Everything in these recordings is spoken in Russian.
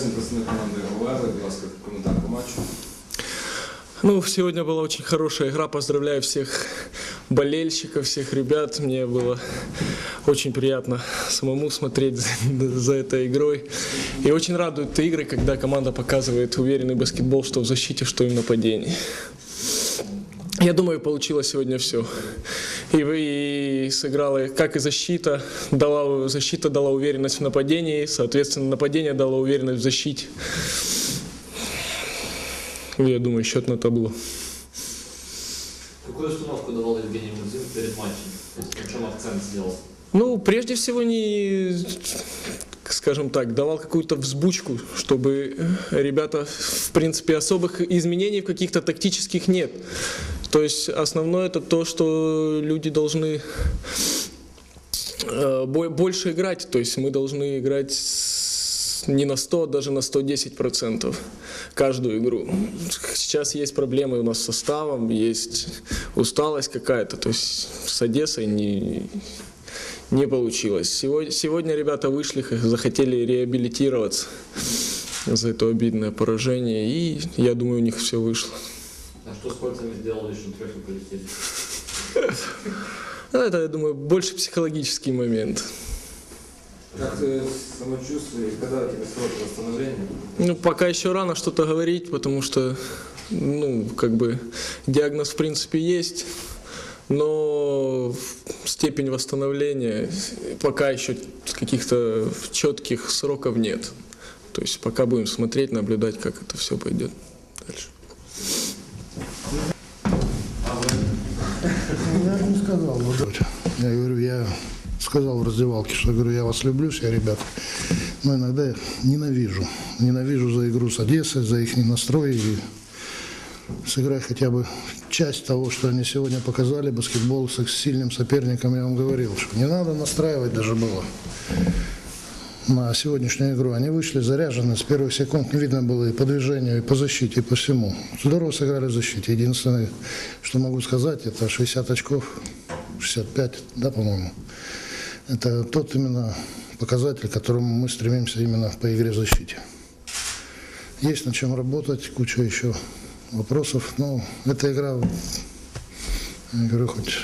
Прекрасні представник команди говорили, будь ласка, коментар по матчу. Ну, сегодня была очень хорошая игра. Поздравляю всех болельщиков, всех ребят. Мне было очень приятно самому смотреть за, за этой игрой. И очень радуют игры, когда команда показывает уверенный баскетбол, что в защите, что и в нападении. Я думаю, получилось сегодня все. И, вы- и сыграла, как и защита, дала, защита дала уверенность в нападении, соответственно, нападение дало уверенность в защите. Я думаю, счет на табло. Какую установку давал Евгений Мурзин перед матчем? На чем акцент сделал? Ну, прежде всего, не, скажем так, давал какую-то взбучку, чтобы ребята, в принципе, особых изменений в каких-то тактических нет. То есть основное это то, что люди должны э, бо- больше играть. То есть мы должны играть не на 100, а даже на 110 процентов каждую игру. Сейчас есть проблемы у нас с составом, есть усталость какая-то. То есть с Одессой не, не получилось. Сегодня, сегодня ребята вышли, захотели реабилитироваться за это обидное поражение, и я думаю, у них все вышло. А что с кольцами сделали, что трехи полетели? Ну, Это, я думаю, больше психологический момент. Как ты самочувствие когда тебе срок восстановления? Ну, пока еще рано что-то говорить, потому что, ну, как бы, диагноз в принципе есть, но степень восстановления пока еще каких-то четких сроков нет. То есть пока будем смотреть, наблюдать, как это все пойдет дальше. Я не сказал. это. Я говорю, я сказал в раздевалке, что говорю, я вас люблю, все ребят, но иногда ненавижу. Ненавижу за игру с Одессой, за их настрой. И сыграй хотя бы часть того, что они сегодня показали, баскетбол с сильным соперником, я вам говорил, что не надо настраивать даже было на сегодняшнюю игру. Они вышли заряжены, с первых секунд видно было и по движению, и по защите, и по всему. Здорово сыграли в защите. Единственное, что могу сказать, это 60 очков, 65, да, по-моему. Это тот именно показатель, к которому мы стремимся именно по игре в защите. Есть над чем работать, куча еще вопросов. Но эта игра, я говорю, хоть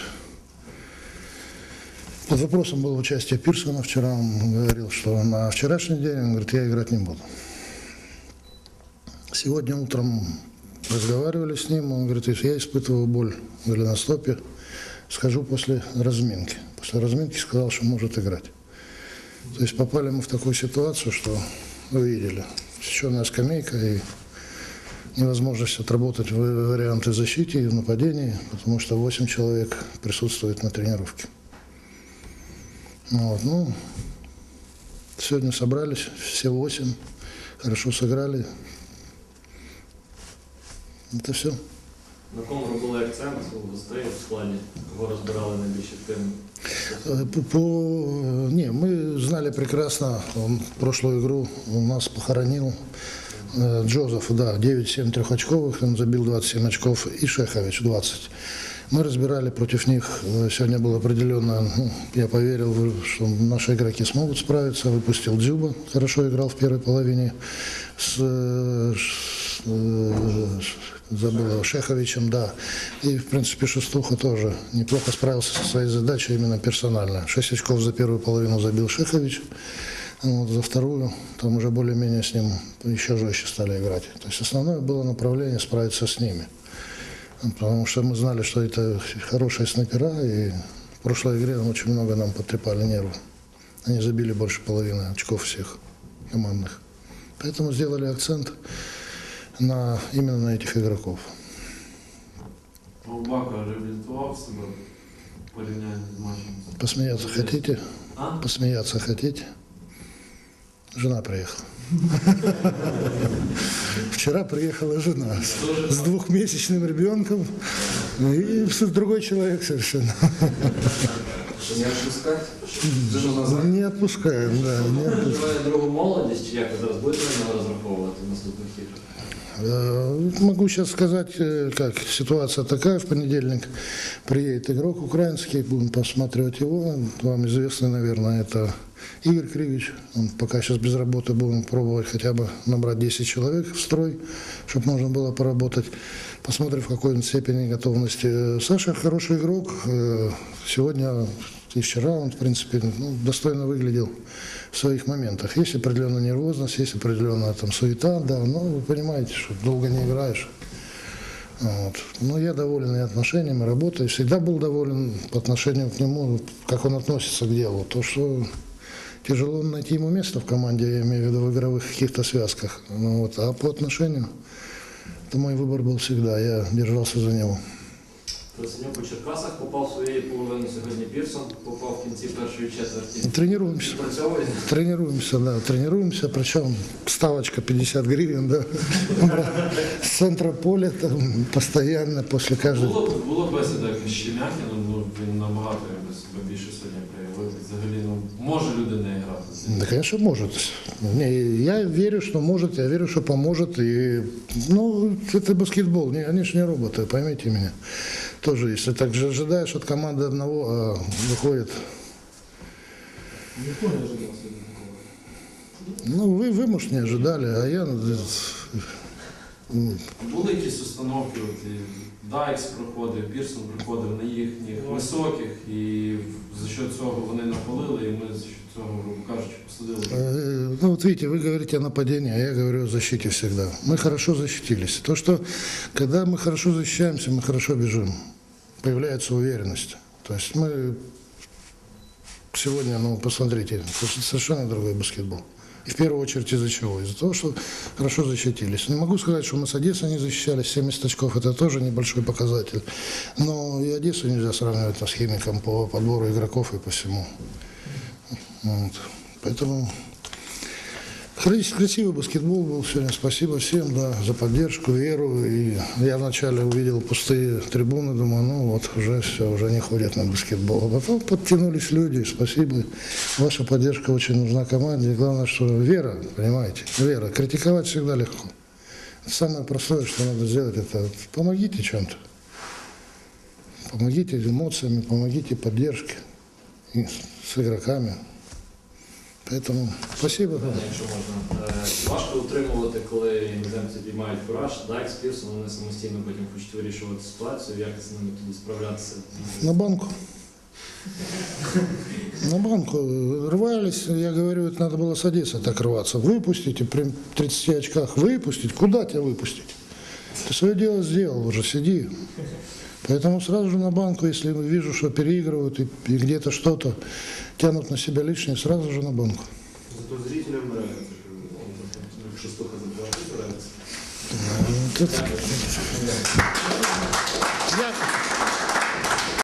под вопросом было участие Пирсона вчера. Он говорил, что на вчерашний день, он говорит, я играть не буду. Сегодня утром разговаривали с ним, он говорит, я испытываю боль в голеностопе, схожу после разминки. После разминки сказал, что может играть. То есть попали мы в такую ситуацию, что вы видели, черная скамейка и невозможность отработать варианты в защите и в нападении, потому что 8 человек присутствует на тренировке. Вот, ну, сегодня собрались, все восемь, хорошо сыграли. Это все. На кому робили акцент у гостей в складі? Кого розбирали найбільш активно? Э, По, по- не, мы знали прекрасно, он прошлую игру у нас похоронил э, Джозеф, да, 9-7 трехочковых, он забил 27 очков, и Шехович 20. Мы разбирали против них, э, сегодня было определенно, ну, я поверил, что наши игроки смогут справиться, выпустил Дзюба, хорошо играл в первой половине, с, э, с, э, забыл Шеховичем, да. И, в принципе, Шестуха тоже неплохо справился со своей задачей именно персонально. Шесть очков за первую половину забил Шехович. Вот, за вторую, там уже более-менее с ним еще жестче стали играть. То есть основное было направление справиться с ними Потому что мы знали, что это хорошие снайпера, и в прошлой игре очень много нам потрепали нервы. Они забили больше половины очков всех командных. Поэтому сделали акцент на, именно на этих игроков. Бака реабілітував себе в порівнянні з матчем. Посмеяться хотите? А? Посмеяться хотите? Жена приехала. Вчера приехала жена с, с двухмесячным ребенком и с- другой человек совершенно. Не отпускать? Жену назад? Не отпускаем, да. Не отпускаем. Переживає другу молодість, чи як ви зараз будете на нього розраховувати в наступних іграх? Э, Могу сейчас сказать, э, как ситуация такая. В понедельник приедет игрок украинский, будем посматривать его. Вам известно, наверное, это Игорь Кривич, он пока сейчас без работы, будем пробовать хотя бы набрать 10 человек в строй, чтобы можно было поработать. Посмотрим, в какой степени готовности. Э, Саша хороший игрок. Э, Сегодня и вчера он, в принципе, ну, достойно выглядел в своих моментах. Есть определенная нервозность, есть определенная там суета, да, но вы понимаете, что долго не играешь. Вот. Но я доволен и отношениями, работой. Всегда был доволен по отношению к нему, как он относится к делу. То, что тяжело найти ему место в команде, я имею в виду в игровых каких-то связках. Ну, вот. А по отношению, то мой выбор был всегда, я держался за него. Тросенюк у Черкасах попав своєї половини сьогодні Пірсон, попав в кінці першої четверті. Тренируемся. Працьовує. Тренируемся, да, тренируемся, причем ставочка 50 гривен, да, с центра поля там постоянно после каждой. Було, було бесіда з Щемякіном, ну він набагато якби себе більше сьогодні проявив. Взагалі, ну може людина грати. Да, конечно, может. Не, я верю, что может, я верю, что поможет. И, ну, это баскетбол, не, они же не роботы, поймите меня. Тоже, если так же ожидаешь от команды одного, а выходит... Никто не ожидал сегодня такого. Ну, вы, вы, может, не ожидали, а я... э, м, Були якісь установки, от і Дайкс проходив, Пірсон проходив на їхніх високих, і за що цього вони напалили, і ми за що цього, грубо кажучи, посадили. Э, Ну, вот видите, вы говорите о нападении, а я говорю о защите всегда. Мы хорошо защитились. То, что когда мы хорошо защищаемся, мы хорошо бежим. Появляется уверенность. То есть мы сегодня, ну, посмотрите, совершенно другой баскетбол. И в первую очередь из-за чего? Из-за того, что хорошо защитились. Не могу сказать, что мы с Одессой не защищались. 70 очков – это тоже небольшой показатель. Но и Одессу нельзя сравнивать с химиком по подбору игроков и по всему. Вот. Поэтому крас- красивый баскетбол был сегодня. Спасибо всем да, за поддержку, веру. И я вначале увидел пустые трибуны, думаю, ну вот уже все, уже не ходят на баскетбол. А потом подтянулись люди. Спасибо. Ваша поддержка очень нужна команде. И главное, что вера, понимаете, вера. Критиковать всегда легко. Самое простое, что надо сделать, это помогите чем-то. Помогите эмоциями, помогите поддержке и с игроками. Поэтому спасибо. Питання, якщо можна. Е, Чи важко утримувати, коли іноземці піймають кураж, Дайкс, Пірсон, вони самостійно потім хочуть вирішувати ситуацію, як з ними тоді справлятися? На банку. На банку рвались, я говорю, это надо было с Одессы так рваться. Выпустите при 30 очках, выпустить, куда тебя выпустить? Ты свое дело сделал уже, сиди. Поэтому сразу же на банку, если вижу, что переигрывают и, и где-то что-то тянут на себя лишнее, сразу же на банку. Зато зрителям нравится. Шестуха забрала, Вот это- Я,